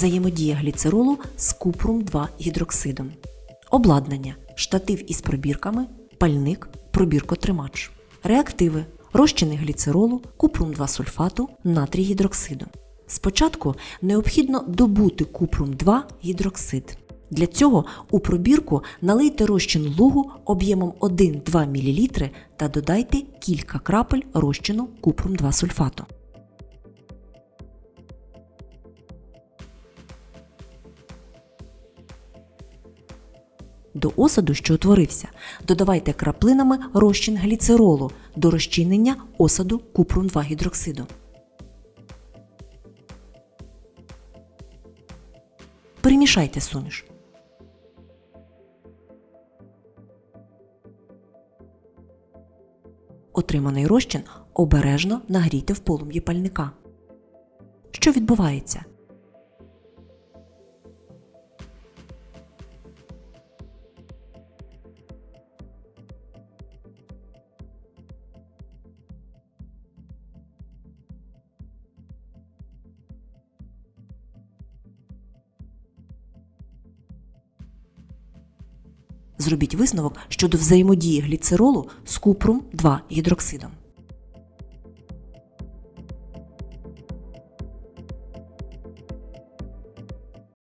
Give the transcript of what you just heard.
Взаємодія гліцеролу з купрум 2 гідроксидом. Обладнання штатив із пробірками, пальник, пробіркотримач. Реактиви розчини гліцеролу, купрум 2 сульфату, натрій гідроксиду. Спочатку необхідно добути купрум 2 гідроксид. Для цього у пробірку налийте розчин лугу об'ємом 1-2 мл та додайте кілька крапель розчину купрум 2 сульфату. До осаду, що утворився, додавайте краплинами розчин гліцеролу до розчинення осаду купрум 2 гідроксиду. Перемішайте суміш. Отриманий розчин обережно нагрійте в полум'ї пальника. Що відбувається? Зробіть висновок щодо взаємодії гліцеролу з купрум 2 гідроксидом.